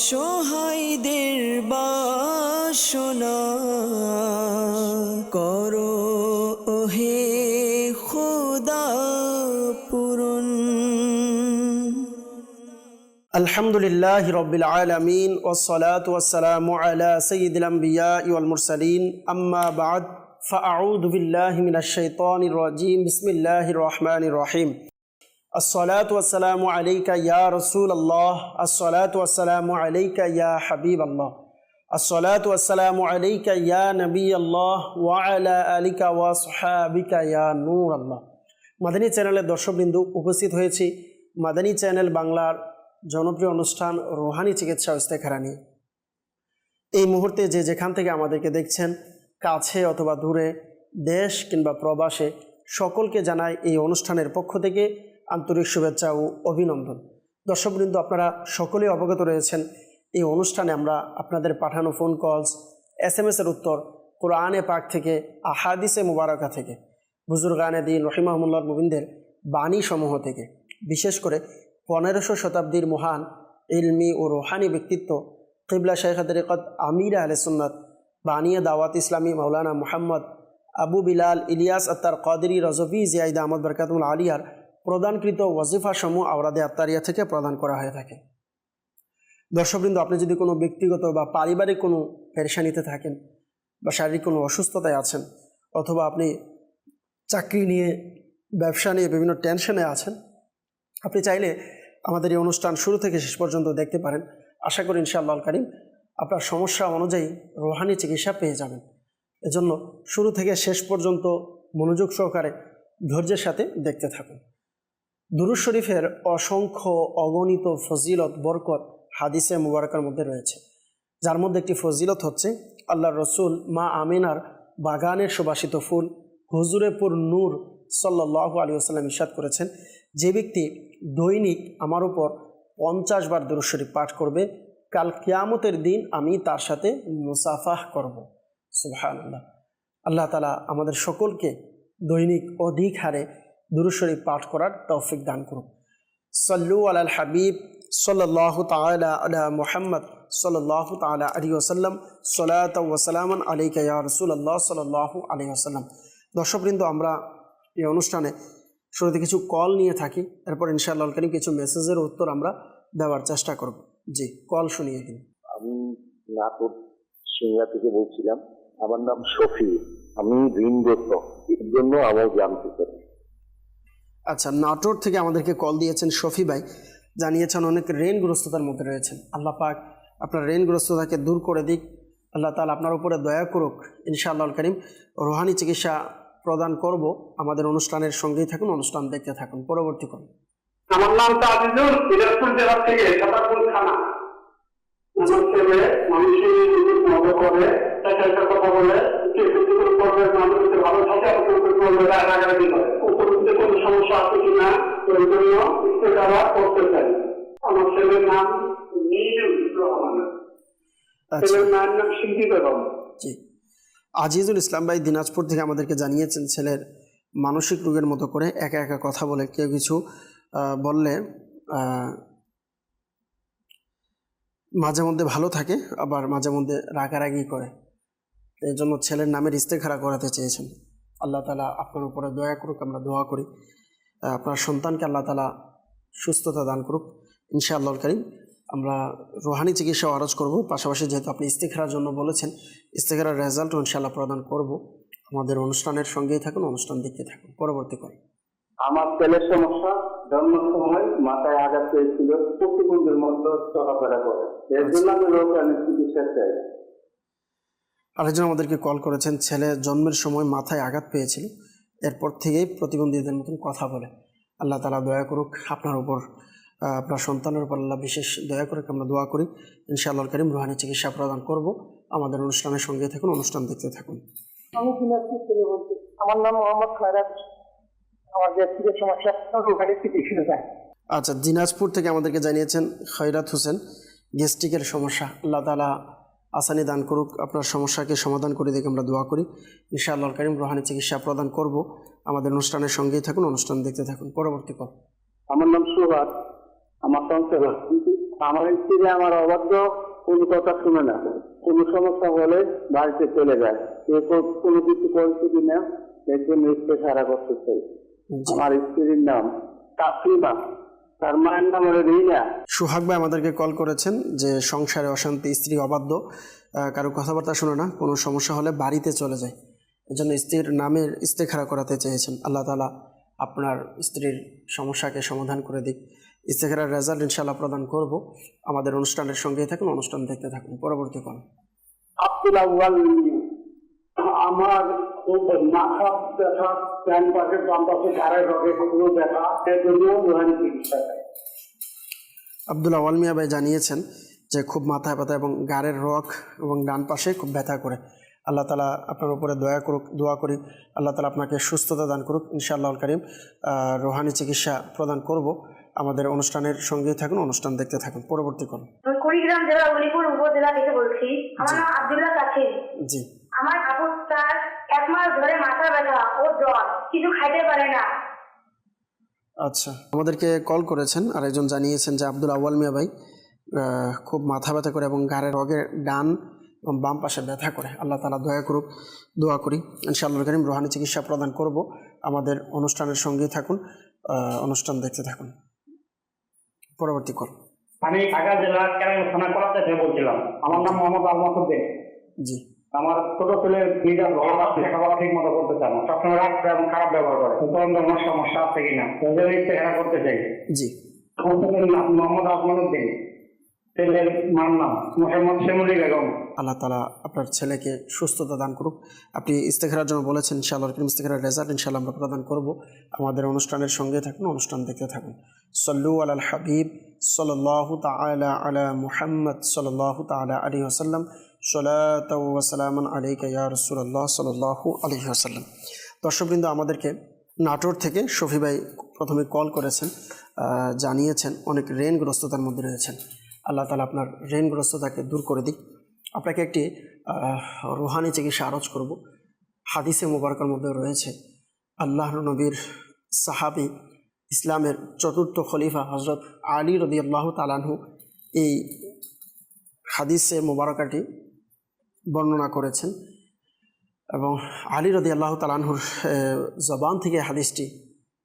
অসহায়দের বাসনা করো ওহে খোদা পূরণ الحمد لله رب العالمين والصلاة والسلام على سيد الأنبياء والمرسلين أما بعد فأعوذ بالله من الشيطان الرجيم بسم الله الرحمن الرحيم আসসালাতু আসসালামু আলাইকা ইয়া রসুল আল্লাহ আসসালাতু আসসালামু আলাইকা ইয়া হাবিব আল্লাহ আসসালাতু আসসালামু আলাইকা ইয়া নবী আল্লাহ ওয়া আলা আলিকা ওয়া সাহাবিকা ইয়া নূর আল্লাহ মাদানী চ্যানেলের দর্শকবিন্দু উপস্থিত হয়েছি। মাদানী চ্যানেল বাংলার জনপ্রিয় অনুষ্ঠান রোহানি চিকিৎসা ইস্তেখারা নিয়ে এই মুহূর্তে যে যেখান থেকে আমাদেরকে দেখছেন, কাছে অথবা দূরে, দেশ কিংবা প্রবাসে, সকলকে জানাই এই অনুষ্ঠানের পক্ষ থেকে আন্তরিক শুভেচ্ছা ও অভিনন্দন। দর্শকবৃন্দ, আপনারা সকলেই অবগত রয়েছেন, এই অনুষ্ঠানে আমরা আপনাদের পাঠানো ফোন কলস এস এম এসের উত্তর, কোরআনে পাক থেকে, আহাদিসে মুবারকা থেকে বুজুর্গানে দিন রহিমাহমুল্লাহ মুবিনদের বাণী সমূহ থেকে, বিশেষ করে পনেরোশো শতাব্দীর মহান ইলমি ও রোহানি ব্যক্তিত্ব কিবলা শেখ তরিকত আমির আহলে সুন্নত, বানিয়া দাওয়াত ইসলামী মৌলানা মোহাম্মদ আবু বিলাল ইলিয়াস আত্তার কদরি রজফি জিয়াইদ আহমদ বরকাতুল আলিয়ার প্রদানকৃত ওয়াজিফা সমূহ আওরাদে আত্মারিয়া থেকে প্রদান করা হয়ে থাকে। দর্শকবৃন্দ, আপনি যদি কোনো ব্যক্তিগত বা পারিবারিক কোনো পেরেশানিতে থাকেন বা শারীরিক কোনো অসুস্থতায় আছেন অথবা আপনি চাকরি নিয়ে, ব্যবসা নিয়ে বিভিন্ন টেনশনে আছেন, আপনি চাইলে আমাদের এই অনুষ্ঠান শুরু থেকে শেষ পর্যন্ত দেখতে পারেন। আশা করি ইনশাআল্লাহ করিম আপনার সমস্যা অনুযায়ী রোহানি চিকিৎসা পেয়ে যাবেন। এজন্য শুরু থেকে শেষ পর্যন্ত মনোযোগ সহকারে ধৈর্যের সাথে দেখতে থাকুন। দুরুজ শরীফের অসংখ্য অগণিত ফজিলত, বরকত হাদিসে মুবারকার মধ্যে রয়েছে। যার মধ্যে একটি ফজিলত হচ্ছে আল্লাহ রসুল মা আমিনার বাগানের সুবাসিত ফুল, হুজুরেপুর নূর সাল্লাহ আলী আসাল্লাম ইসাদ করেছেন। যে ব্যক্তি দৈনিক আমার উপর পঞ্চাশ বার শরীফ পাঠ করবে, কাল কিয়ামতের দিন আমি তার সাথে মুসাফাহ করব। সুবহান আল্লাহ আল্লাহ তালা আমাদের সকলকে দৈনিক অধিক হারে দুরুজ শরীফ পাঠ করার তৌফিক দান করুন। সল্লু আলাল হাবিব সাল্লাহ তালা আলা মুহাম্মদ সাল্লাহ তালা আলী ওসাল্লাম সলাত ওসালামান আলাইকা ইয়া রসুল্লাহ সাল্লাহ আলী ওসাল্লাম দর্শকবৃন্দ, আমরা এই অনুষ্ঠানে শুরুতে কিছু কল নিয়ে থাকি, এরপর ইনশাআল্লাহ করিম কিছু মেসেজের উত্তর আমরা দেওয়ার চেষ্টা করব। জি, কল শুনিয়ে দিন আমি নাটক সিংহা থেকে বলছিলাম, আমার নাম শফি, আমি ঋণগ্রস্ত, এর জন্য আমার জানতে চাই আচ্ছা নাটোর থেকে আমাদেরকে কল দিয়েছেন শফি ভাই। জানিয়েছেন অনেক ঋণগ্রস্ততার মধ্যে রয়েছেন। আল্লাহ পাক আপনার ঋণগ্রস্ততাকে দূর করে দিক। আল্লাহ তালা আপনার উপরে দয়া করুক। ইনশাআল্লাহ করিম রোহানি চিকিৎসা প্রদান করব। আমাদের অনুষ্ঠানের সঙ্গেই থাকুন, অনুষ্ঠান দেখতে থাকুন। পরবর্তী কল আমার নাম তাজিজুল জেলা থেকে থানা। আমার ছেলে মানুষের করে একটা কথা বলে ভালো থাকে রাগারাগি করে। কোনো সমস্যা আছে কিনা ওই জন্য ইস্তেকারা করতে চাই। আমার ছেলের নাম রহমান। আচ্ছা। ছেলের মায়ের নাম সিদ্ধি বেগম আজিজুল ইসলাম ভাই দিনাজপুর থেকে আমাদেরকে জানিয়েছেন ছেলের মানসিক রোগের মতো করে একা একা কথা বলে কেউ কিছু বললে মাঝে মধ্যে ভালো থাকে আবার মাঝে মধ্যে রাগারাগি করে। এই জন্য ছেলের নামের ইস্তেখারা করাতে চেয়েছেন। আল্লাহ তালা আপনার উপরে দয়া করুক, আমরা দোয়া করি। আপনার সন্তানকে আল্লাহ তালা সুস্থতা দান করুক। ইনশাআল্লাহ করিম, আমরা রোহানি চিকিৎসা আরজ করব। পাশাপাশি যেহেতু আপনি ইস্তেখারার জন্য বলেছেন, ইস্তেখারার রেজাল্ট ইনশাআল্লাহ প্রদান করব। আমাদের অনুষ্ঠানের সঙ্গেই থাকুন, অনুষ্ঠান দেখতে থাকুন। পরবর্তী কল আমার তেলের সমস্যা জন্মের সময় মাথায় আঘাত পেয়েছিল, প্রতিবন্ধের মতো চলাফেরা করে। এর জন্য আমি রোগ চিকিৎসা চাই। আরেকজন আমাদেরকে কল করেছেন ছেলে জন্মের সময় মাথায় আঘাত পেয়েছিল এরপর থেকেই প্রতিবন্ধীদের মতন কথা বলে। আল্লাহ তালা দয়া করুক আপনার উপর আপনার সন্তানের উপর আল্লাহ বিশেষ দয়া করুক আমরা দোয়া করি। ইনশাআল্লাহ করিম রুহানি চিকিৎসা প্রদান করব। আমাদের অনুষ্ঠানের সঙ্গে থাকুন অনুষ্ঠান দেখতে থাকুন। আমি থেকে বলছি। আমার নাম মোহাম্মদ খয়রাত আমার ব্যক্তিগত সমস্যা রোগাড়ি চিকিৎসা যায়। আচ্ছা দিনাজপুর থেকে আমাদেরকে জানিয়েছেন খৈরাত হোসেন গ্যাস্ট্রিকের সমস্যা। আল্লাহ তালা আসানি দান করুক আপনার সমস্যাকে সমাধান করে দেখে আমরা দোয়া করি। ইনশাআল্লাহ করিম রোহানি চিকিৎসা প্রদান করব। আমাদের অনুষ্ঠানের সঙ্গেই থাকুন অনুষ্ঠান দেখতে থাকুন। পরবর্তী কল আমার নাম সুহাদ আমার সংসার আমার স্ত্রী আমার অবাধ্য কোনো কথা শুনে না। কোনো সমস্যা হলে বাড়িতে চলে যায়। কোনো কিছু করছে কিনা এর জন্য স্ত্রী সারা করতে চাই। আমার স্ত্রীর নাম তাসলিমা তার মায়ের নাম হলো রিনা। সোহাগ ভাই আমাদেরকে কল করেছেন যে সংসারে অশান্তি স্ত্রী অবাধ্য। কারও কথাবার্তা শোনে না কোনো সমস্যা হলে বাড়িতে চলে যায়। এজন্য স্ত্রীর নামের ইস্তেখারা করাতে চেয়েছেন। আল্লাহ তালা আপনার স্ত্রীর সমস্যাকে সমাধান করে দিক। ইস্তেখারার রেজাল্ট ইনশাল্লাহ প্রদান করব। আমাদের অনুষ্ঠানের সঙ্গেই থাকুন অনুষ্ঠান দেখতে থাকুন। পরবর্তী কল আব্দুল আমার মাথা ব্যথা প্যান পাশে বাম পাশে রগে কোনো ব্যথা এর জন্য রোহানি চিকিৎসা আব্দুল আওয়াল মিয়া ভাই জানিয়েছেন যে খুব মাথা ব্যথা এবং গাড়ের রক এবং ডান পাশে খুব ব্যথা করে। আল্লাহ তালা আপনার উপরে দয়া করুক দোয়া করি। আল্লাহ তালা আপনাকে সুস্থতা দান করুক। ইনশাআল্লাহ করিম রোহানি চিকিৎসা প্রদান করব। আমাদের অনুষ্ঠানের সঙ্গেই থাকুন অনুষ্ঠান দেখতে থাকুন। পরবর্তী কল। আমি কুড়িগ্রাম জেলা উলিপুর উপজেলা থেকে বলছি। আমার নাম আব্দুল্লাহ কাছিম। জি। আমার আপু তার এক মাস ধরে মাথা ব্যথা ও জ্বর কিছু খাইতে পারে না। আচ্ছা আমাদেরকে কল করেছেন আর একজন জানিয়েছেন যে আব্দুল আউয়াল মিয়া ভাই খুব মাথা ব্যথা করে এবং ঘাড়ের রগের ডান এবং বাম পাশে ব্যথা করে। আল্লাহ তালা দয়া করুক দোয়া করি। ইনশাআল্লাহ করিম রোহানি চিকিৎসা প্রদান করব। আমাদের অনুষ্ঠানের সঙ্গেই থাকুন অনুষ্ঠান দেখতে থাকুন। পরবর্তী কল। আমি ঢাকা জেলার কেরানি থানা করাতে বলছিলাম। আমার নাম মোহাম্মদ আল মাসুদ্দিন জি। আমার ছোট ছেলে দুইটা ভালো আছে ঠিক মতো করতে চায় না। সবসময় রাগ এবং খারাপ ব্যবহার করে। তখন আমার সমস্যা আছে কিনা? ওদের ইচ্ছে করতে চাই। জি। ছেলের মোহাম্মদ ছেলের মার নাম মোহাম্মদ শেমুলি বেগম। আল্লাহ তালা আপনার ছেলেকে সুস্থতা দান করুক। আপনি ইস্তেখারার জন্য বলেছেন ইনশাআল্লাহ করিম ইস্তেখারের রেজাল্ট ইনশাআল্লাহ আমরা প্রদান করব। আমাদের অনুষ্ঠানের সঙ্গে থাকুন অনুষ্ঠান দেখতে থাকুন। সল্লু আল হাবিব সাল্লাহ তালা আলা মুহাম্মদ সাল্লাহ তালা আলী আলাইকা ইয়া রসুল্লাহ সাল্লাহ আলী আসাল্লাম দর্শকবৃন্দ, আমাদেরকে নাটোর থেকে শফি ভাই প্রথমে কল করেছেন জানিয়েছেন অনেক ঋণগ্রস্ততার মধ্যে রয়েছেন। আল্লাহ তালা আপনার ঋণগ্রস্ততাকে দূর করে দিক। আপনাকে একটি রুহানি চিকিৎসা আরজ করব। হাদিসে মুবারকের মধ্যে রয়েছে আল্লাহ নবীর সাহাবি ইসলামের চতুর্থ খলিফা হজরত আলী রদি আল্লাহ তালানহু এই হাদিসে মুবারকাটি বর্ণনা করেছেন। এবং আলী রদি আল্লাহ তালানহুর জবান থেকে হাদিসটি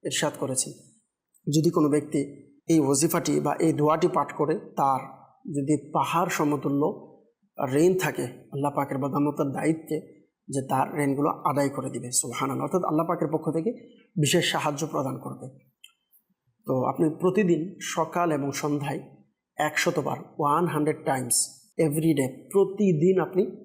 ইরশাদ করেছেন। যদি কোনো ব্যক্তি এই ওজিফাটি বা এই দোয়াটি পাঠ করে, তার যদি পাহাড় সমতুল্য ঋণ থাকে, আল্লাহ পাকের প্রধানতার দায়িত্বে যে তার ঋণগুলো আদায় করে দিবে সুহান অর্থাৎ আল্লাহ পাকের পক্ষ থেকে বিশেষ সাহায্য প্রদান করবে। তো আপনি প্রতিদিন সকাল এবং সন্ধ্যায় একশতবার, ওয়ান হান্ড্রেড টাইমস, এভরিডে প্রতিদিন আপনি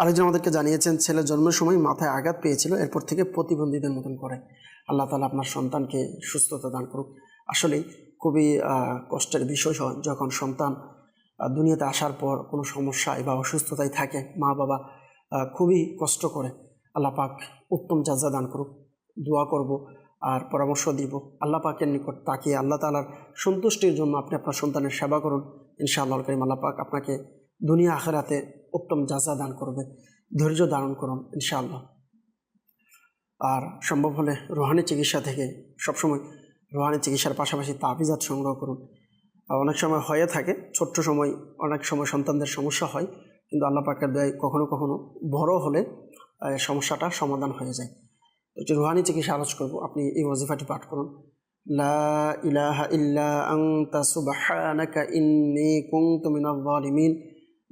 আরেকজন আমাদেরকে জানিয়েছেন, ছেলে জন্মের সময় মাথায় আঘাত পেয়েছিল, এরপর থেকে প্রতিবন্ধীদের মতন করে। আল্লাহ তালা আপনার সন্তানকে সুস্থতা দান করুক। আসলেই খুবই কষ্টের বিষয় যখন সন্তান দুনিয়াতে আসার পর কোনো সমস্যায় বা অসুস্থতায় থাকে মা বাবা খুবই কষ্ট করে। আল্লাহ পাক উত্তম যাজা দান করুক, দোয়া করব আর পরামর্শ দিব। আল্লাহ পাকের নিকট তাকিয়ে আল্লাহ তালার সন্তুষ্টির জন্য আপনি আপনার সন্তানের সেবা করুন। ইনশাআল্লাহ করিম আল্লাহ পাক আপনাকে দুনিয়া আখেরাতে উত্তম যাজা দান করবে, ধৈর্য ধারণ করুন, ইনশাআল্লাহ। আর সম্ভব হলে রোহানি চিকিৎসা থেকে সবসময় রোহানি চিকিৎসার পাশাপাশি তাবিজাত সংগ্রহ করুন। অনেক সময় হয়ে থাকে, ছোট্ট সময়, অনেক সময় সন্তানদের সমস্যা হয়, কিন্তু আল্লাহ পাকের দয় কখনো কখনো বড় হলে সমস্যাটা সমাধান হয়ে যায়। তো রুহানি চিকিৎসা আলোচ করব, আপনি এই ওয়াজিফাটি পাঠ করুন। লা ইলাহা ইল্লা কুনতু মিনাল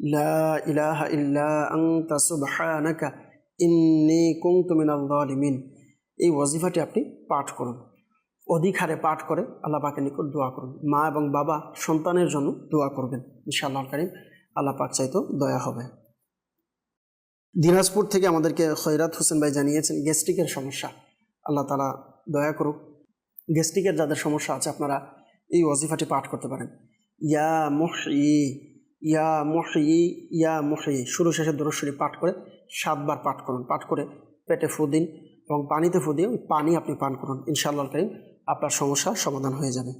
লা ইলাহা ইল্লা আনতা সুবহানাকা ইন্নী কুনতু মিনাল জালিমিন এই ওয়াজিফাটি আপনি পাঠ করুন। অধিক হারে পাঠ করে আল্লাহ পাকের নিকট দোয়া করুন। মা এবং বাবা সন্তানের জন্য দোয়া করবেন। ইনশাআল্লাহ করিম আল্লাহ পাক চাইতো দয়া হবে। দিনাজপুর থেকে আমাদেরকে খৈরাত হোসেন ভাই জানিয়েছেন, গ্যাস্ট্রিকের সমস্যা। আল্লাহ তালা দয়া করুক। গ্যাস্ট্রিকের যাদের সমস্যা আছে, আপনারা এই ওয়াজিফাটি পাঠ করতে পারেন। ইয়া মুহি ইয়া মুহি ইয়া মুহি। শুরু শেষে দরশ্বরী পাঠ করে সাতবার পাঠ করুন। পাঠ করে পেটে ফু দিন এবং পানিতে ফু দিয়ে ওই পানি আপনি পান করুন। ইনশাআল্লাহ করিম আপনার সমস্যার সমাধান হয়ে যাবে।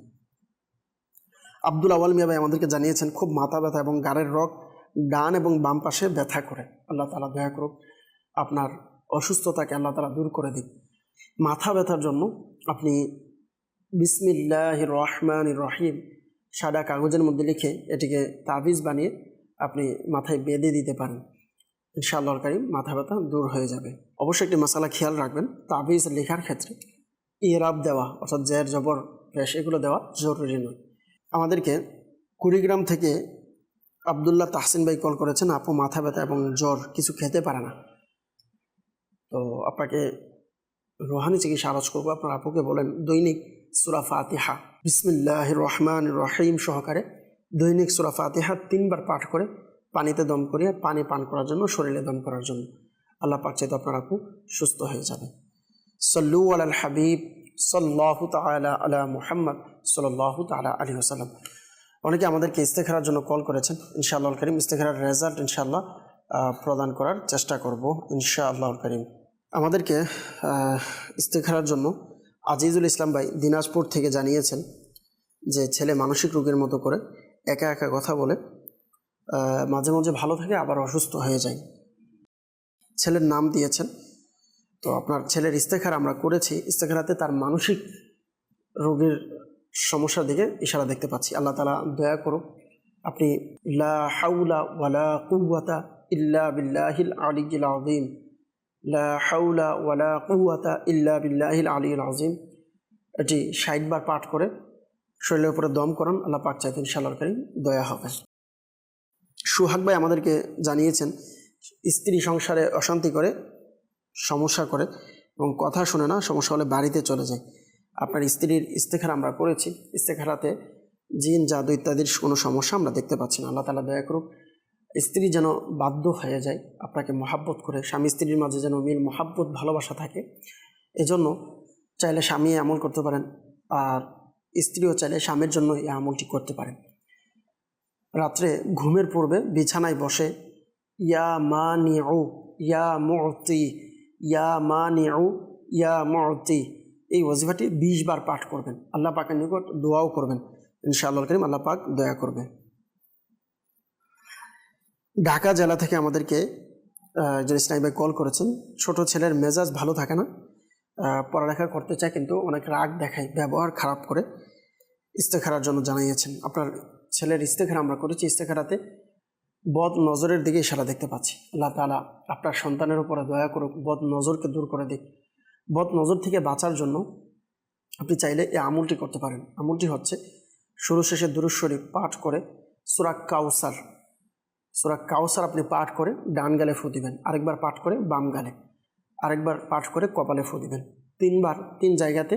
আব্দুল আওয়াল মিয়া ভাই আমাদেরকে জানিয়েছেন, খুব মাথা ব্যথা এবং গাড়ের রগ ডান এবং বাম পাশে ব্যথা করে। আল্লাহ তালা দয়া করুক আপনার অসুস্থতাকে আল্লাহ তালা দূর করে দিক। মাথা ব্যথার জন্য আপনি বিসমিল্লাহ রহমান রহিম সাদা কাগজের মধ্যে লিখে এটিকে তাবিজ বানিয়ে আপনি মাথায় বেঁধে দিতে পারেন। ইনশাআল্লাহ কারিম মাথা ব্যথা দূর হয়ে যাবে। অবশ্যই একটি মশালা খেয়াল রাখবেন, তাবিজ লেখার ক্ষেত্রে ইরাব দেওয়া অর্থাৎ জের, জবর পেশ এগুলো দেওয়া জরুরি নয়। আমাদেরকে কুড়িগ্রাম থেকে আবদুল্লাহ তাহসিন ভাই কল করেছেন, আপু, মাথা ব্যথা এবং জ্বর কিছু খেতে পারে না। তো আপনাকে রোহানি চিকিৎসা আরজ করব। আপনার আপুকে বলেন, দৈনিক সুরা ফাতিহা। বিসমিল্লাহ রহমান রহিম সহকারে দৈনিক সুরা ফাতিহা তিনবার পাঠ করে পানিতে দম করিয়ে পানি পান করার জন্য, শরীরে দম করার জন্য। আল্লাহ পাক চাইতে আপনার আপু সুস্থ হয়ে যাবে সল্লু আল হাবিব সল্লাহ তালা আলা মুহাম্মদ সাল্লাহ তালা আলী ওসাল্লাম অনেকে আমাদেরকে ইস্তেখারার জন্য কল করেছেন। ইনশাআল্লাহ করিম ইস্তেখারার রেজাল্ট ইনশাআল্লাহ প্রদান করার চেষ্টা করব ইনশাআল্লাহ করিম। আমাদেরকে ইস্তেখারার জন্য আজিজুল ইসলাম ভাই দিনাজপুর থেকে জানিয়েছেন যে ছেলে মানসিক রোগের মতো করে একা একা কথা বলে মাঝে মাঝে ভালো থাকে, আবার অসুস্থ হয়ে যায়। ছেলের নাম দিয়েছেন। তো আপনার ছেলের ইস্তেখার আমরা করেছি। ইস্তেখারাতে তার মানসিক রোগের সমস্যার দিকে ইশারা দেখতে পাচ্ছি। আল্লাহ তালা দয়া করুক, আপনি লা হাউলা ওয়ালা কুয়াতা ইল্লা বিল্লাহিল আলিল আযীম লা হাউলা ওয়ালা কুয়াতা ইল্লা বিল্লাহিল আলিল আযীম। এটি ষাট বার পাঠ করে শরীরের উপরে দম করান, আল্লাহ পাক চাইতেন করিম দয়া হবে। সুহাগ ভাই আমাদেরকে জানিয়েছেন, স্ত্রী সংসারে অশান্তি করে, সমস্যা করে এবং কথা শুনে না, সমস্যা হলে বাড়িতে চলে যায়। আপনার স্ত্রীর ইস্তেখার আমরা করেছি। ইস্তেখারাতে জিন, জাদু ইত্যাদির কোনো সমস্যা আমরা দেখতে পাচ্ছি না। আল্লাহ তালা দয়া করুক স্ত্রী যেন বাধ্য হয়ে যায় আপনাকে মহাব্বত করে, স্বামী স্ত্রীর মাঝে যেন মিল, মহাব্বত, ভালোবাসা থাকে, এজন্য চাইলে স্বামী আমল করতে পারেন আর স্ত্রীও চাইলে স্বামীর জন্য এই আমলটি করতে পারেন। রাত্রে ঘুমের পূর্বে বিছানায় বসে, ইয়া মা নিউ ইয়া মুতি, ইয়া মা নিউ ইয়া মুতি এই ওজিফাটি বিশ বার পাঠ করবেন। আল্লাহ পাকের নিকট দোয়াও করবেন। ইনশাআল্লাহ করিম আল্লাহ পাক দয়া করবে। ঢাকা জেলা থেকে আমাদেরকে ইসলাম ভাই কল করেছেন, ছোট ছেলের মেজাজ ভালো থাকে না। পড়ালেখা করতে চায় কিন্তু অনেক রাগ দেখায়, ব্যবহার খারাপ করে ইস্তেখারার জন্য জানাইয়েছেন আপনার ছেলের ইস্তেখারা আমরা করেছি, ইস্তেখারাতে বদ নজরের দিকে ইশারা দেখতে পাচ্ছি। আল্লাহ তালা আপনার সন্তানের উপরে দয়া করুক বদ নজরকে দূর করে দিক। বদ নজর থেকে বাঁচার জন্য আপনি চাইলে এই আমলটি করতে পারেন। আমলটি হচ্ছে, শুরু শেষে দুরুশ্বরী পাঠ করে সুরাক কাউসার সুরাক কাউসার আপনি পাঠ করে ডান গালে ফু দিবেন, আরেকবার পাঠ করে বাম গালে, আরেকবার পাঠ করে কপালে ফু দিবেন। তিনবার, তিন জায়গাতে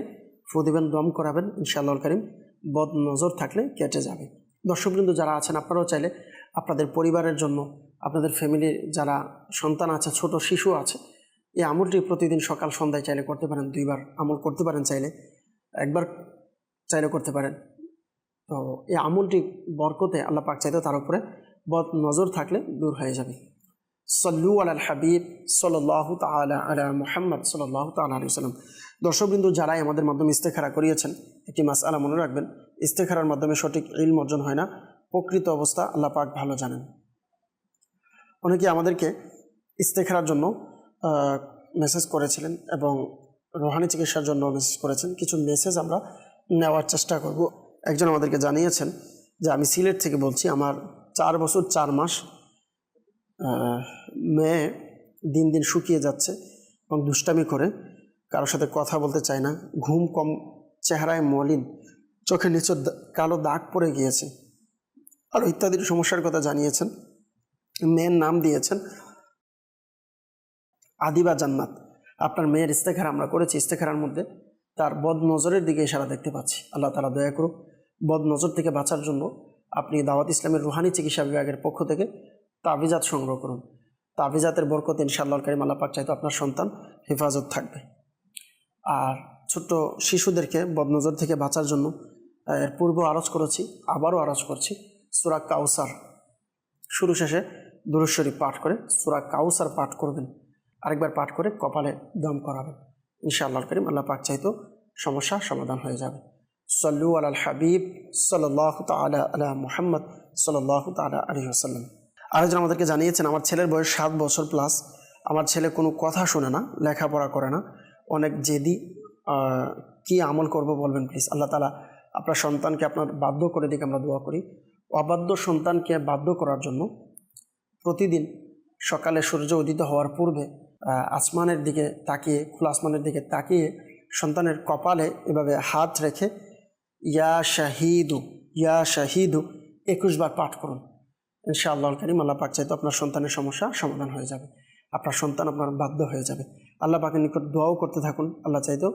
ফু দিবেন, দম করাবেন ইনশাআল্লাহ করিম। বদ নজর থাকলে কেটে যাবে। দর্শকবৃন্দ যারা আছেন, আপনারাও চাইলে আপনাদের পরিবারের জন্য, আপনাদের ফ্যামিলির যারা সন্তান আছে, ছোট শিশু আছে, এই আমলটি প্রতিদিন সকাল, সন্ধ্যায় চাইলে করতে পারেন, দুইবার আমল করতে পারেন চাইলে, একবার চাইলে করতে পারেন। তো এই আমলটি বরকতে আল্লাহ পাক চাইতে তার উপরে বদ নজর থাকলে দূর হয়ে যাবে। সল্লু আল হাবিব সাল্লাহ তালা আলা মোহাম্মদ সাল্লাহ তালা আলি সাল্লাম দর্শকবৃন্দু, যারাই আমাদের মাধ্যমে ইস্তেখারা করিয়েছেন, একটি মাস আলা মনে রাখবেন, ইস্তেখারার মাধ্যমে সঠিক ইলম অর্জন হয় না, প্রকৃত অবস্থা আল্লাহ পাক ভালো জানেন। অনেকে আমাদেরকে ইস্তেখারার জন্য মেসেজ করেছিলেন এবং রোহানি চিকিৎসার জন্য মেসেজ করেছেন। কিছু মেসেজ আমরা নেওয়ার চেষ্টা করব। একজন আমাদেরকে জানিয়েছেন যে, আমি সিলেট থেকে বলছি, আমার চার বছর, চার মাস মেয়ে দিন দিন শুকিয়ে যাচ্ছে এবং দুষ্টামি করে। কারোর সাথে কথা বলতে চায় না। ঘুম কম, চেহারায় মলিন, চোখের নিচে কালো দাগ পড়ে গিয়েছে। আরও ইত্যাদির সমস্যার কথা জানিয়েছেন। মেয়ের নাম দিয়েছেন আদিবা জান্নাত। আপনার মেয়ের ইস্তেখার আমরা করেছি ইস্তেখারার মধ্যে। তার বদ নজরের দিকে ইশারা দেখতে পাচ্ছি। আল্লাহ তালা দয়া করুক বদ নজর থেকে বাঁচার জন্য আপনি দাওয়াত ইসলামের রুহানি চিকিৎসা বিভাগের পক্ষ থেকে তাবিজাত সংগ্রহ করুন। তাবিজাতের বরকত ইনশাআল্লাহ কারিম আল্লাহ পাক চাইতো আপনার সন্তান হেফাজত থাকবে। আর ছোট্ট শিশুদেরকে বদনজর থেকে বাঁচার জন্য এর পূর্ব আরজ করেছি, আবারও আরজ করছি, সুরা কাউসার। শুরু শেষে দুরুশ্বরী পাঠ করে সুরা কাউসার পাঠ করবেন। আরেকবার পাঠ করে কপালে দম করাবেন। ইনশাআল্লাহ করিম আল্লাহ পাক চাইতো সমস্যা সমাধান হয়ে যাবে। সল্লু আল হাবিব সাল্লাহ তালা আলা মুহাম্মদ সাল্লাহ তালা আলী আসাল্লাম আরেকজন আমাদেরকে জানিয়েছেন, আমার ছেলের বয়স সাত বছর প্লাস আমার ছেলে কোনো কথা শোনে না, লেখাপড়া করে না। অনেক জেদি কি আমল করব বলবেন প্লিজ আল্লাহ তালা আপনার সন্তানকে আপনার বাধ্য করে দিকে, আমরা দোয়া করি। অবাধ্য সন্তানকে বাধ্য করার জন্য প্রতিদিন সকালে সূর্য উদিত হওয়ার পূর্বে আসমানের দিকে তাকিয়ে, খোলা আসমানের দিকে তাকিয়ে সন্তানের কপালে এভাবে হাত রেখে ইয়া শাহিদু ইয়া শাহিদু, একুশ বার পাঠ করুন। ইনশাআল্লাহ করিম আল্লাহ পাক চাইতো আপনার সন্তানের সমস্যা সমাধান হয়ে যাবে। আপনার সন্তান আপনার বাধ্য হয়ে যাবে। আল্লাহ পাকের নিকট দোয়াও করতে থাকুন, আল্লাহ চাইতেও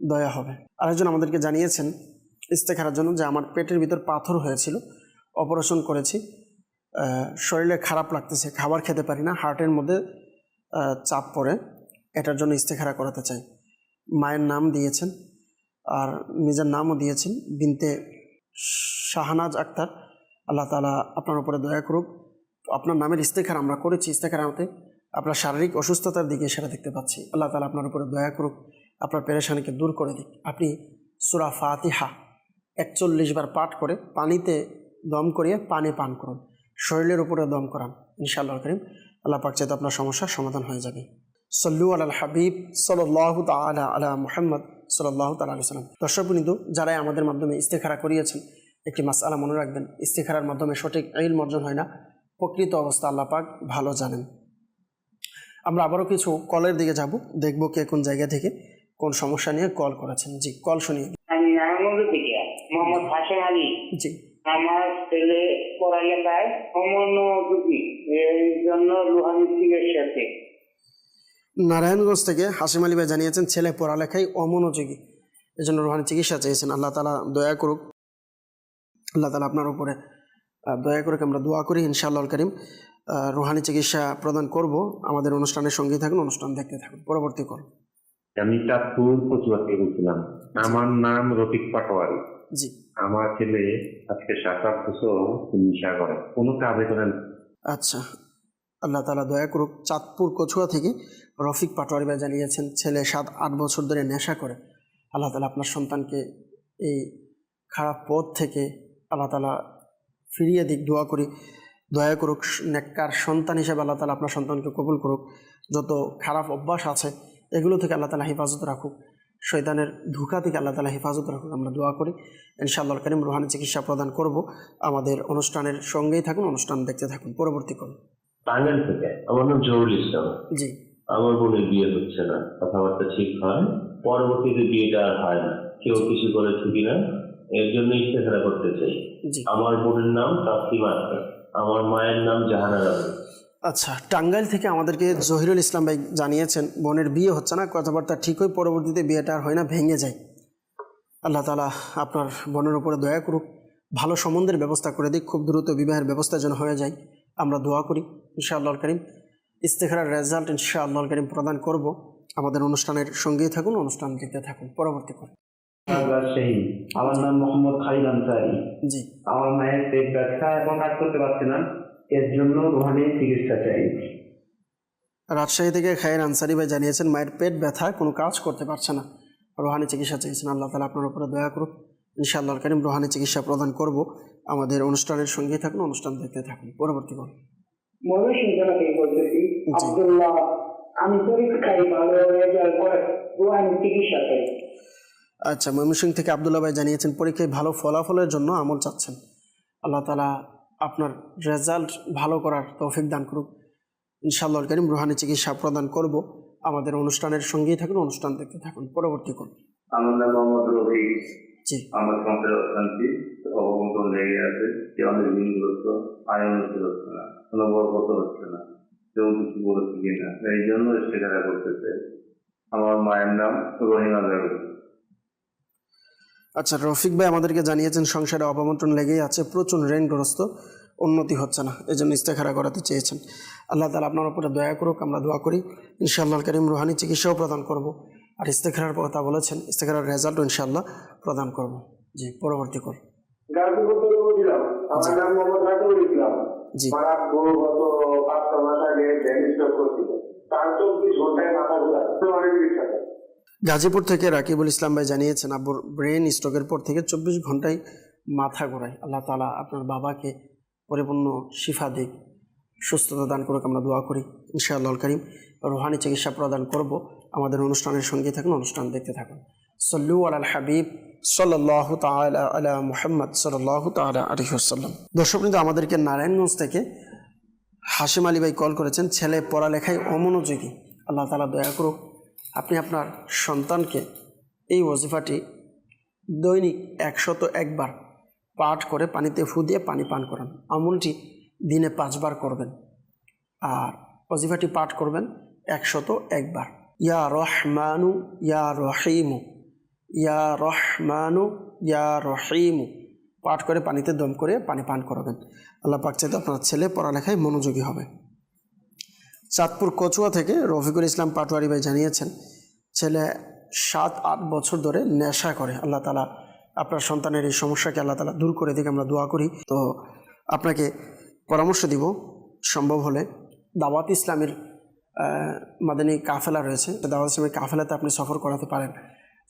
দয়া হবে। আরেকজন আমাদেরকে জানিয়েছেন ইস্তেখারার জন্য যে, আমার পেটের ভিতর পাথর হয়েছিল, অপারেশন করেছি। শরীরে খারাপ লাগতেছে, খাবার খেতে পারি না, হার্টের মধ্যে চাপ পড়ে। এটার জন্য ইস্তেখারা করাতে চাই। মায়ের নাম দিয়েছেন। আর নিজের নামও দিয়েছেন, বিনতে শাহনাজ আক্তার। আল্লাহ তালা আপনার উপরে দয়া করুক। আপনার নামের ইস্তেখার আমরা করেছি ইস্তেখারাতে আপনার শারীরিক অসুস্থতার দিকে সেটা দেখতে পাচ্ছি। আল্লাহ তালা আপনার উপরে দয়া করুক, আপনার পেরেশানিকে দূর করে দিক। আপনি সুরা ফাতিহা একচল্লিশ বার পাঠ করে পানিতে দম করিয়ে পানি পান করুন। শরীরের উপরে দম করান ইনশাআল্লাহ করিম। আল্লাহ পাক চাইতে আপনার সমস্যার সমাধান হয়ে যাবে। সল্লু আল হাবিব সাল্লাহ তালা আলা মুহাম্মদ। সাল্লাহ তালা আলি সাল্লাম। দর্শক বিন্দু যারাই আমাদের মাধ্যমে ইস্তেখারা করিয়েছেন একটি মাসআলা মনে রাখবেন ইস্তেখারার মাধ্যমে সঠিক আইল অর্জন হয় না। প্রকৃত অবস্থা আল্লাহ পাক ভালো জানেন। আমরা আবারও কিছু কলের দিকে যাব দেখব কে কোন জায়গা থেকে কোন সমস্যা নিয়ে কল করেছেন। জি কল শুনিয়ে আমি নারায়ণগঞ্জ থেকে মোহাম্মদ হাসেম আলী। জি। আমার ছেলে পড়ালেখায় অমনোযোগী এর জন্য রুহানি চিকিৎসাতে নারায়ণগঞ্জ থেকে হাসিম আলী ভাই জানিয়েছেন ছেলে পড়ালেখায় অমনোযোগী। এই জন্য রোহানি চিকিৎসা চেয়েছেন। আল্লাহ তালা দয়া করুক। আল্লাহ তালা আপনার উপরে দয়া করে আমরা দোয়া করি ইনশাআল্লাহ করিম। রুহানি চিকিৎসা প্রদান করব। আমাদের অনুষ্ঠানের সঙ্গেই থাকুন অনুষ্ঠান দেখতে থাকুন। পরবর্তী কল। আমি চাঁদপুর কচুয়া থেকে বলছিলাম। আমার নাম রফিক পাটোয়ারি। জি। আমার ছেলে আজকে সাত আট বছর চিকিৎসা করে। কোনো কাজে করে না। আচ্ছা। আল্লাহ তালা দয়া করুক। চাঁদপুর কচুয়া থেকে রফিক পাটোয়ারি ভাই জানিয়েছেন ছেলে সাত আট বছর ধরে নেশা করে। আল্লাহ তালা আপনার সন্তানকে এই খারাপ পথ থেকে আল্লাহ তালা ফিরিয়ে দিক দোয়া করি। দয়া করুক নেককার সন্তান হিসেবে আল্লাহ তালা আপনার সন্তানকে কবুল করুক। যত খারাপ অভ্যাস আছে এগুলো থেকে আল্লাহ তালা হেফাজত রাখুক। শয়তানের ধোঁকা থেকে আল্লাহ তালা হেফাজত রাখুক আমরা দোয়া করি। ইনশাআল্লাহ করিম রোহানি চিকিৎসা প্রদান করব। আমাদের অনুষ্ঠানের সঙ্গেই থাকুন অনুষ্ঠান দেখতে থাকুন। পরবর্তী করুন থেকে। আমার নাম জহুরুল ইসলাম। জি। আমার বোনের বিয়ে হচ্ছে না কথাবার্তা ঠিক হয় পরবর্তীতে বিয়েটা আর হয় না কেউ কিছু করেছে কিনা এর জন্য ইস্তেহারা করতে চাই। আমার বোনের নাম তাসলিমা আক্তার আমার মায়ের নাম জাহানা রানী আচ্ছা টাঙ্গাইল থেকে আমাদেরকে জহিরুল ইসলাম ভাই জানিয়েছেন বোনের বিয়ে হচ্ছে না কথাবার্তা ঠিক হয় পরবর্তীতে বিয়েটা আর হয় না ভেঙে যায়। আল্লাহ তালা আপনার বোনের উপরে দয়া করুক ভালো সম্বন্ধের ব্যবস্থা করে দিক খুব দ্রুত বিবাহের ব্যবস্থা যেন হয়ে যায় আমরা দোয়া করি ইনশাআল্লাহ করিম। ইস্তেখারার রেজাল্ট ইনশাআল্লাহ করিম প্রদান করব। আমাদের অনুষ্ঠানের সঙ্গেই থাকুন অনুষ্ঠান দেখতে থাকুন। পরবর্তী করে রাজশাহী আমার নাম মোহাম্মদ খালিদ আনসারি। জি। আমার মায়ের পেট ব্যথা এবং কাজ করতে পারছে না এর জন্য রুহানি চিকিৎসা চাই। রাজশাহী থেকে খায়ের আনসারি ভাই জানিয়েছেন মায়ের পেট ব্যথা কোনো কাজ করতে পারছে না। রোহানি চিকিৎসা চেয়েছেন আল্লাহ তালা আপনার উপরে দয়া করুক। ইনশাআল্লাহ করিম রোহানি চিকিৎসা প্রদান করব। আমাদের অনুষ্ঠানের সঙ্গেই থাকুন অনুষ্ঠান দেখতে থাকুন। পরবর্তী করুন ময়মনসিংহ থেকে বলতেছি আব্দুল্লাহ আমি পরীক্ষায় ভালো রেজাল্ট করে চিকিৎসা চাই আচ্ছা ময়মনসিং থেকে আবদুল্লাহ ভাই জানিয়েছেন পরীক্ষায় ভালো ফলাফলের জন্য আমল চাচ্ছেন। আল্লাহ তালা আপনার রেজাল্ট ভালো করার তৌফিক দান করুক। ইনশাআল্লাহ করিম রোহানি চিকিৎসা প্রদান করব। আমাদের অনুষ্ঠানের সঙ্গেই থাকুন অনুষ্ঠান দেখতে থাকুন। পরবর্তী করুন আমার নাম মোহাম্মদ রবি জি। আমার সংসারে অশান্তি অবমতন লেগে আছে। সে অনেক হচ্ছে না। কোনো বরকত হচ্ছে না। কেউ কিছু বলেছে কিনা এই জন্য সেখানে করতেছে। আমার মায়ের নাম রহিমা বেগম। আচ্ছা রফিক ভাই আমাদেরকে জানিয়েছেন সংসারে অবমন্ত্রণ লেগেই আছে প্রচুর ঋণগ্রস্ত উন্নতি হচ্ছে না। এই জন্য ইস্তেখারা করাতে চেয়েছেন। আল্লাহ তালা আপনার উপরে দয়া করুক আমরা দোয়া করি। ইনশাআল্লাহ করিম রুহানি চিকিৎসাও প্রদান করব। আর ইস্তেখারার কথা বলেছেন ইস্তেখারার রেজাল্টও ইনশাআল্লাহ প্রদান করব। জি পরবর্তী কর গাজীপুর থেকে বলছিলাম আমার নাম মোহাম্মদ রাকিবুল ইসলাম জি। আমার গরু গত পাঁচ ছ মাস আগে ব্রেন করছিল তার চব্বিশ ঘন্টায় মাথা ঘুরায় অনেক বিশ্বাস গাজীপুর থেকে রাকিবুল ইসলাম ভাই জানিয়েছেন আব্বুর ব্রেন স্ট্রোকের পর থেকে চব্বিশ ঘন্টায় মাথা ঘোরায়। আল্লাহ তালা আপনার বাবাকে পরিপূর্ণ শিফা দিক সুস্থতা দান করুক আমরা দোয়া করি। ইনশাআল্লাহ করিম রোহানি চিকিৎসা প্রদান করব। আমাদের অনুষ্ঠানের সঙ্গে থাকুন অনুষ্ঠান দেখতে থাকুন। সল্লু আল হাবিব। সাল্লাহ তালা আলা মুহাম্মদ সাল্লাহ তালা আলহিহাসাল্লাম দর্শক কিন্তু আমাদেরকে নারায়ণগঞ্জ থেকে হাসিম আলী ভাই কল করেছেন, ছেলে পড়ালেখায় অমনোযোগী। আল্লাহ তালা দয়া করুক, আপনি আপনার সন্তানকে এই ওজিফাটি দৈনিক একশত একবার পাঠ করে পানিতে ফু দিয়ে পানি পান করান। আমলটি দিনে পাঁচবার করবেন। আর ওজিফাটি পাঠ করবেন একশত একবার। ইয়া রহমানু, ইয়া রহিমু। ইয়া রহমানু, ইয়া রহিমু। পাঠ করে পানিতে দম করে পানি পান করাবেন। আল্লাহ পাক চাইতে আপনার ছেলে পড়ালেখায় মনোযোগী হবে। চাঁদপুর কচুয়া থেকে রফিকুল ইসলাম পাটোয়ারি ভাই জানিয়েছেন, ছেলে সাত, আট বছর ধরে নেশা করে। আল্লাহ তালা আপনার সন্তানের এই সমস্যাকে আল্লাহ তালা দূর করে দিকে, আমরা দোয়া করি। তো আপনাকে পরামর্শ দিব, সম্ভব হলে। দাওয়াত ইসলামের মাদানী কাফেলা রয়েছে। দাওয়াত ইসলামের কাফেলাতে আপনি সফর করাতে পারেন।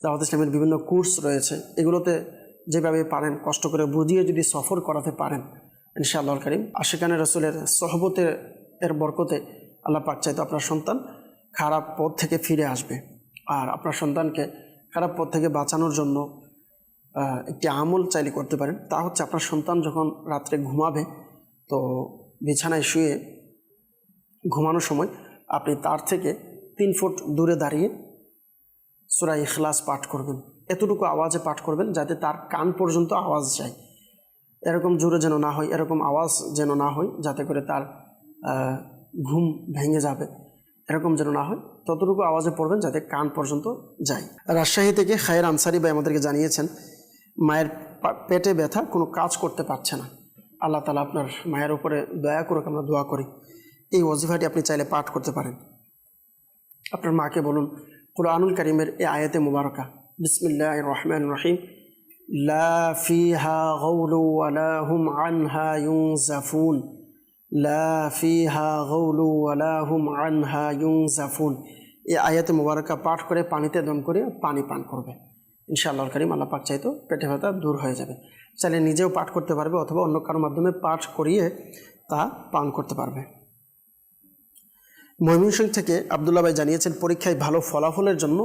দাওয়াত ইসলামের বিভিন্ন কোর্স রয়েছে। এগুলোতে যেভাবে পারেন, কষ্ট করে বুঝিয়ে যদি সফর করাতে পারেন ইনশাআল্লাহ করিম। আশিকানের রসুলের সহবতের, এর বরকতে আল্লাহ পাক চাইতো আপনার সন্তান খারাপ পথ থেকে ফিরে আসবে। আর আপনার সন্তানকে খারাপ পথ থেকে বাঁচানোর জন্য একটি আমল চাইলে করতে পারেন। তা হচ্ছে আপনার সন্তান যখন রাত্রে ঘুমাবে, তো বিছানায় শুয়ে ঘুমানোর সময় আপনি তার থেকে তিন ফুট দূরে দাঁড়িয়ে সুরা ইখলাস পাঠ করবেন। এতটুকু আওয়াজে পাঠ করবেন যাতে তার কান পর্যন্ত আওয়াজ যায়। এরকম জোরে যেন না হয়, এরকম আওয়াজ যেন না হয়, যাতে করে তার ঘুম ভেঙে যাবে। এরকম যেন না হয়, ততটুকু আওয়াজে পড়বেন যাতে কান পর্যন্ত যায়। রাজশাহী থেকে খায়ের আনসারি ভাই আমাদেরকে জানিয়েছেন, মায়ের পেটে ব্যথা, কোনো কাজ করতে পারছে না। আল্লাহ তালা আপনার মায়ের উপরে দয়া করুক, আমরা দোয়া করি। এই ওজিফাটি আপনি চাইলে পাঠ করতে পারেন। আপনার মাকে বলুন কোরআনুল করিমের এ আয়াতে মুবারকা। বিসমিল্লাহ রহমান রহিম। ইউনজাফুন। এই আয়াতে মুবারকা পাঠ করে পানিতে দম করে পানি পান করবে। ইনশাআল্লাহ করিম আল্লাহ পাক চাইতো পেটে ব্যথা দূর হয়ে যাবে। চাইলে নিজেও পাঠ করতে পারবে অথবা অন্য কারোর মাধ্যমে পাঠ করিয়ে তা পান করতে পারবে। ময়মনসিংহ থেকে আবদুল্লাহ ভাই জানিয়েছেন, পরীক্ষায় ভালো ফলাফলের জন্য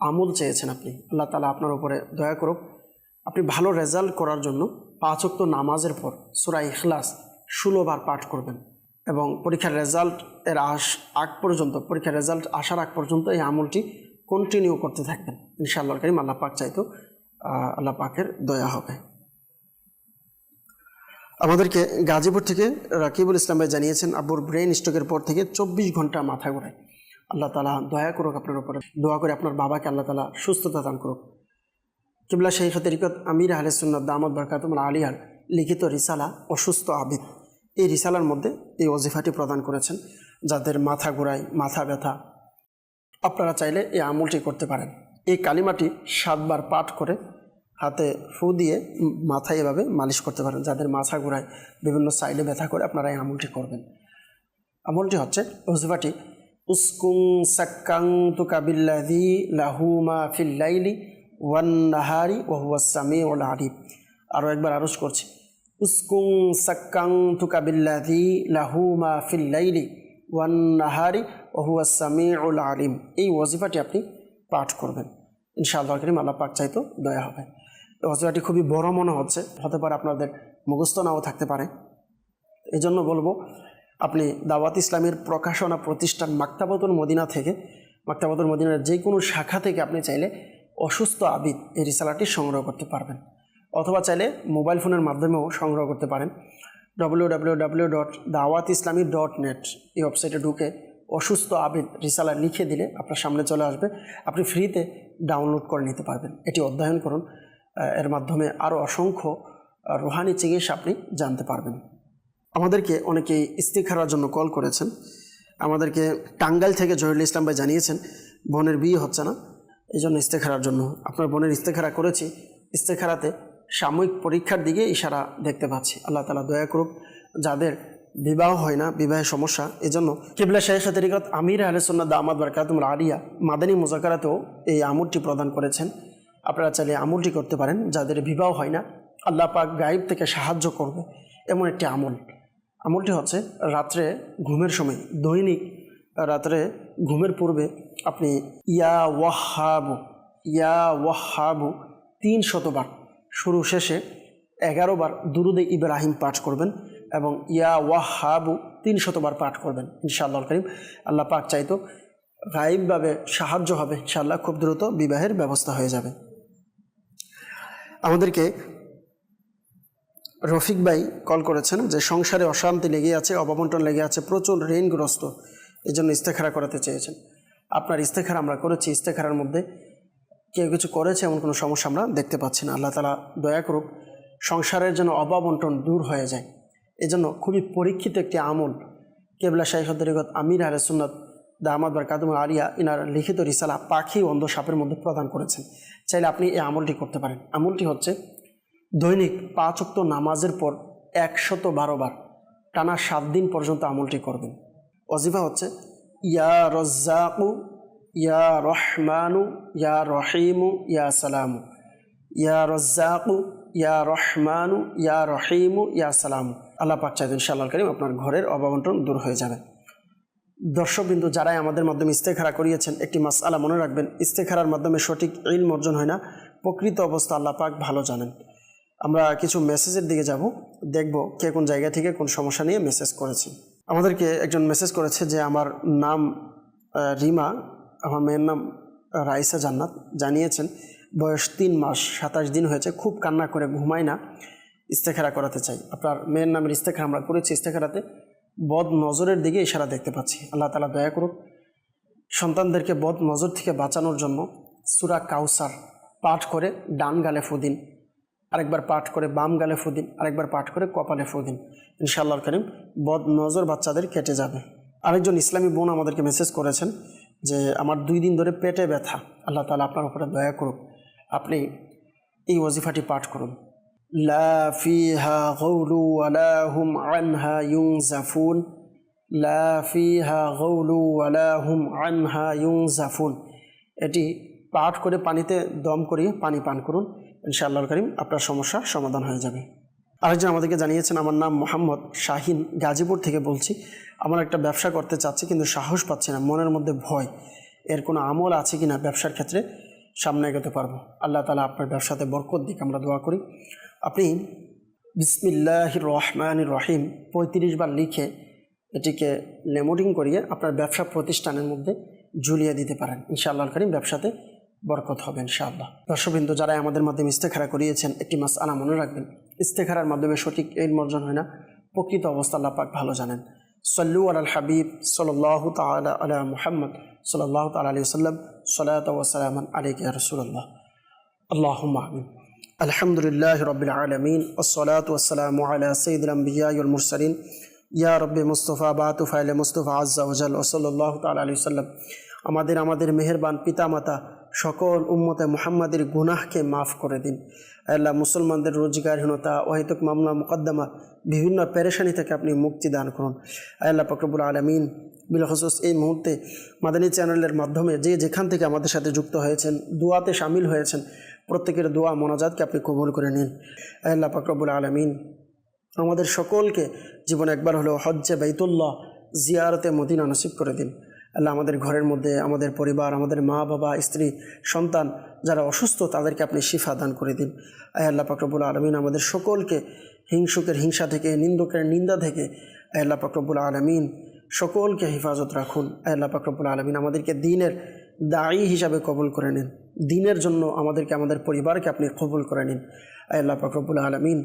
আমল চেয়েছেন আপনি। আল্লাহ তালা আপনার উপরে দয়া করুক। আপনি ভালো রেজাল্ট করার জন্য পাঁচক্ত নামাজের পর সুরা ইখলাস ষোলোবার পাঠ করবেন এবং পরীক্ষার রেজাল্ট এর আস, আগ পর্যন্ত, পরীক্ষার রেজাল্ট আসার আগ পর্যন্ত এই আমলটি কন্টিনিউ করতে থাকবেন। ইনশাআল্লাহ করিম আল্লাহ পাক চাইতো আল্লাহ পাকের দয়া হবে। আমাদেরকে গাজীপুর থেকে রাকিবুল ইসলাম ভাই জানিয়েছেন, আব্বুর ব্রেন স্ট্রোকের পর থেকে চব্বিশ ঘণ্টা মাথা ঘোরায়। আল্লাহ তালা দয়া করুক আপনার উপরে। দোয়া করে আপনার বাবাকে আল্লাহ তালা সুস্থতা দান করুক। কিবলা শেখ তরিকত আমির আহলেসুন্নাদ দামদ বরকাতুল আলিয়ার লিখিত রিসালা অসুস্থ আবিদ। এই রিসালার মধ্যে এই অজিফাটি প্রদান করেছেন, যাদের মাথা ঘোরায়, মাথা ব্যথা। আপনারা চাইলে এই আমলটি করতে পারেন। এই কালিমাটি সাতবার পাঠ করে হাতে ফু দিয়ে মাথায় এভাবে মালিশ করতে পারেন। যাদের মাথা ঘোরায়, বিভিন্ন সাইডে ব্যথা করে, আপনারা এই আমলটি করবেন। আমলটি হচ্ছে ওজবাটি উস্কুং সাক্কাং তুকাবিল্লাদি লাহুমা ফিল্লাইলি ওয়ান নাহারি ওহুয়াসামি ওল আরিফ আরও একবার আরজ করছি উস্কুং সাক্কাং তুকাবিল্লাদি লাহুমা ফিল্লাইলি ওয়ান নাহারি ওহুয়াসামি ওল আলিম। এই ওজিফাটি আপনি পাঠ করবেন। ইনশাআল্লাহ করিম আল্লাহ পাক চাইতো দয়া হবে। ওজিফাটি খুবই বড় মনে হচ্ছে। হতে পারে আপনাদের মুখস্থ নাও থাকতে পারে। এই জন্য বলব, আপনি দাওয়াত ইসলামের প্রকাশনা প্রতিষ্ঠান মাক্তাবাতুল মদিনা থেকে, মাক্তাবাতুল মদিনার যে কোনো শাখা থেকে আপনি চাইলে অসুস্থ আবিদ এই রিসালাটি সংগ্রহ করতে পারবেন। অথবা চাইলে মোবাইল ফোনের মাধ্যমেও সংগ্রহ করতে পারেন। ডব্লিউ ডাব্লিউ ডাব্লিউ ডট দাওয়াত ইসলামী ডট নেট এই ওয়েবসাইটে ঢুকে অসুস্থ আবিদ রিসালা লিখে দিলে আপনার সামনে চলে আসবে। আপনি ফ্রিতে ডাউনলোড করে নিতে পারবেন। এটি অধ্যয়ন করুন। এর মাধ্যমে আরও অসংখ্য রুহানি চিকিৎসা আপনি জানতে পারবেন। আমাদেরকে অনেকেই ইস্তেখারার জন্য কল করেছেন। আমাদেরকে টাঙ্গাইল থেকে জহিরুল ইসলাম ভাই জানিয়েছেন, বোনের বিয়ে হচ্ছে না এই জন্য ইস্তেখারার জন্য। আপনার বোনের ইস্তেখারা করেছি ইস্তেখারাতে সাময়িক পরীক্ষার দিকে ইশারা দেখতে পাচ্ছি। আল্লাহ তালা দয়া করুক, যাদের বিবাহ হয় না, বিবাহের সমস্যা, এজন্য কিবলা শাহ তরিকত আমির আলসুল্লাহ দামাদ বারকাতুল আলিয়া মাদানী মুজাকারাতেও এই আমলটি প্রদান করেছেন। আপনারা চাইলে আমলটি করতে পারেন, যাদের বিবাহ হয় না। আল্লাহ পাক গায়েব থেকে সাহায্য করবে এমন একটি আমল। আমলটি হচ্ছে রাত্রে ঘুমের সময়, দৈনিক রাত্রে ঘুমের পূর্বে আপনি ইয়া ওয়াহাবু ইয়া ওয়াহাবু তিন শতবার শুরু শেষে এগারো বার দুরুদে ইব্রাহিম পাঠ করবেন এবং ইয়া ওয়াহাবু তিন শতবার পাঠ করবেন ইনশাআল্লাহ করিম। আল্লাহ পাক চাইতো গায়েবভাবে সাহায্য হবে, ইনশাআল্লাহ খুব দ্রুত বিবাহের ব্যবস্থা হয়ে যাবে। আমাদেরকে রফিক ভাই কল করেছেন যে সংসারে অশান্তি লেগে আছে, অবমন্টন লেগে আছে, প্রচুর ঋণগ্রস্ত। এই জন্য ইস্তেখারা করাতে চেয়েছেন। আপনার ইস্তেখারা আমরা করেছি, ইস্তেখারার মধ্যে কেউ কিছু করেছে এমন কোনো সমস্যা আমরা দেখতে পাচ্ছি না। আল্লাহ তালা দয়া করুক, সংসারের জন্য অবাবন্টন দূর হয়ে যায়। এজন্য খুবই পরীক্ষিত একটি আমল। কেবলা শাহিহদ্দরিগত আমির আলে সুন্নত দামাদ বার কাদুম আলিয়া ইনার লিখিত রিসালা পাখি অন্ধ সাপের মধ্যে প্রদান করেছেন। চাইলে আপনি এই আমলটি করতে পারেন। আমলটি হচ্ছে, দৈনিক পাঁচ অক্ত নামাজের পর একশত বারো বার টানা সাত দিন পর্যন্ত আমলটি করবেন। অজিফা হচ্ছে, ইয়া রজ্জাকু, ইয়া রহমানু, ইয়া রহিমু, ইয়া সালামু। ইয়া রজ্জাকু, ইয়া রহমানু, ইয়া রহিমু, ইয়া সালামু। আল্লাহ পাক চাইতেন ইনশাআল্লাহ করিম আপনার ঘরের অববন্টন দূর হয়ে যাবে। দর্শকবিন্দু যারাই আমাদের মাধ্যমে ইস্তেখারা করিয়েছেন, একটি মাস আলা মনে রাখবেন, ইস্তেখারার মাধ্যমে সঠিক ইলম অর্জন হয় না। প্রকৃত অবস্থা আল্লাহ পাক ভালো জানেন। আমরা কিছু মেসেজের দিকে যাব, দেখব কে কোন জায়গা থেকে কোন সমস্যা নিয়ে মেসেজ করেছে। আমাদেরকে একজন মেসেজ করেছে যে, আমার নাম রিমা, আমার মেয়ের নাম রাইসা জান্নাত। জানিয়েছেন, বয়স তিন মাস, সাতাশ দিন হয়েছে, খুব কান্না করে ঘুমায় না, ইস্তেখারা করাতে চাই। আপনার মেয়ের নামের ইস্তেখারা আমরা করেছি ইস্তেখারাতে। বদ নজরের দিকে ইশারা দেখতে পাচ্ছি। আল্লাহ তালা দয়া করুক। সন্তানদেরকে বদ নজর থেকে বাঁচানোর জন্য সুরা কাউসার পাঠ করে ডান গালে ফুদিন আরেকবার পাঠ করে বাম গালে ফুদিন আরেকবার পাঠ করে কপালে ফুদিন ইনশাআল্লাহ করিম, বদ নজর বাচ্চাদের কেটে যাবে। আরেকজন ইসলামী বোন আমাদেরকে মেসেজ করেছেন যে, আমার দুই দিন ধরে পেটে ব্যথা। আল্লাহ তালা আপনার উপরে দয়া করুক। আপনি এই ওজিফাটি পাঠ করুন। লা ফিহা গৌলু ওয়ালা হুম আনহা ইউনজাফুন। লা ফিহা গৌলু ওয়ালা হুম আনহা ইউনজাফুন। এটি পাঠ করে পানিতে দম করিয়ে পানি পান করুন। ইনশাআল্লাহ করিম আপনার সমস্যা সমাধান হয়ে যাবে। আরেকজন আমাদেরকে জানিয়েছেন, আমার নাম মোহাম্মদ শাহিন গাজীপুর থেকে বলছি। আমার একটা ব্যবসা করতে চাচ্ছি কিন্তু সাহস পাচ্ছি না, মনের মধ্যে ভয়। এর কোনো আমল আছে কি না ব্যবসার ক্ষেত্রে সামনে এগোতে পারব। আল্লাহ তালা আপনার ব্যবসাতে বরকত দিক, আমরা দোয়া করি। আপনি বিসমিল্লাহ রহমান রহিম পঁয়ত্রিশ বার লিখে এটিকে লেমোডিং করিয়ে আপনার ব্যবসা প্রতিষ্ঠানের মধ্যে ঝুলিয়ে দিতে পারেন। ইনশাআল্লাহ করিম ব্যবসাতে বরকত হবে ইনশাআল্লাহ। দর্শকবিন্দু, যারা আমাদের মাধ্যমে ইস্তেখারা করিয়েছেন, একটি মাস আনা মনে রাখবেন। ইস্তেখারার মাধ্যমে সঠিক এই মর্জন হয় না। প্রকৃত অবস্থা আল্লাহ ভালো জানেন। সল্লু আল হাবিব সল্লাহ তালা আলা মুহাম্মদ সল্লাহ তাল আলী সাল্লাম সলায়ত ওসালাম আলী রসুল্লাহ আল্লাহ আমিন। আলহামদুলিল্লাহ রবিল আলমিন আসসালাত ওসালাম আলা সঈদ রাম্বিয়াউল মুরসালিন। ইয়া রব্বে মুস্তফা বাতুফাইল মুস্তফা আজ্জাউজাল ওসল্লাহ তাল আলী সাল্লাম আমাদের আমাদের মেহেরবান পিতামাতা, সকল উম্মতে মোহাম্মদের গুনাহকে মাফ করে দিন। আল্লাহ, মুসলমানদের রোজগারহীনতা ওহেতুক মামলা মোকদ্দমা, বিভিন্ন পেরেশানি থেকে আপনি মুক্তি দান করুন। আল্লাহ পকরবুল আলমিন, বিলখসুস, এই মুহূর্তে মাদানী চ্যানেলের মাধ্যমে যে যেখান থেকে আমাদের সাথে যুক্ত হয়েছেন, দুয়াতে সামিল হয়েছেন প্রত্যেকের দোয়া মোনাজাতকে আপনি কবুল করে নিন। আল্লাহ ফকরবুল আলমিন, আমাদের সকলকে জীবনে একবার হলেও হজ্জে বাইতুল্লাহ জিয়ারতে মদিনা নসিব করে দিন। আল্লাহ আমাদের ঘরের মধ্যে, আমাদের পরিবার, আমাদের মা, বাবা, স্ত্রী, সন্তান যারা অসুস্থ তাদেরকে আপনি শিফা দান করে দিন। আয় আল্লাহ পাকরবুল আলমিন, আমাদের সকলকে হিংসুকের হিংসা থেকে, নিন্দুকের নিন্দা থেকে আয় আল্লাহ পাকরবুল আলমিন সকলকে হেফাজত রাখুন। আয় আল্লাহ পাকরবুল আলমিন আমাদেরকে দিনের দায়ী হিসাবে কবুল করে নিন। দিনের জন্য আমাদেরকে, আমাদের পরিবারকে আপনি কবুল করে নিন। আল্লাহ পাকরবুল আলমিন।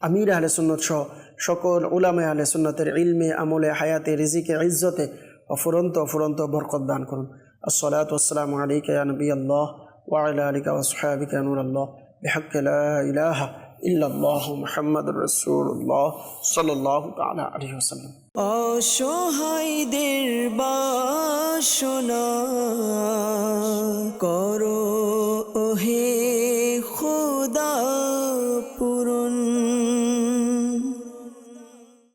আমির আহলে সুন্নত সহ সকল উলামে আহলে সুন্নতের ইলমে, আমলে, হায়াতে, রিজিকে, ইজ্জতে অফুরন্ত অফুরন্ত বরকত দান করুন। আসসালাত আসসালাম আলাইকা ইয়া নবী আল্লাহ ওয়ালা আলিকা ওসহাবিকা নুর আল্লাহ বিহাক্কে লা ইলাহা ইল্লাল্লাহ মোহাম্মদ রসুল্লাহ সাল্লাহ তালা আলী হাসাল্লাম অসহায়দের বাসনা করো হে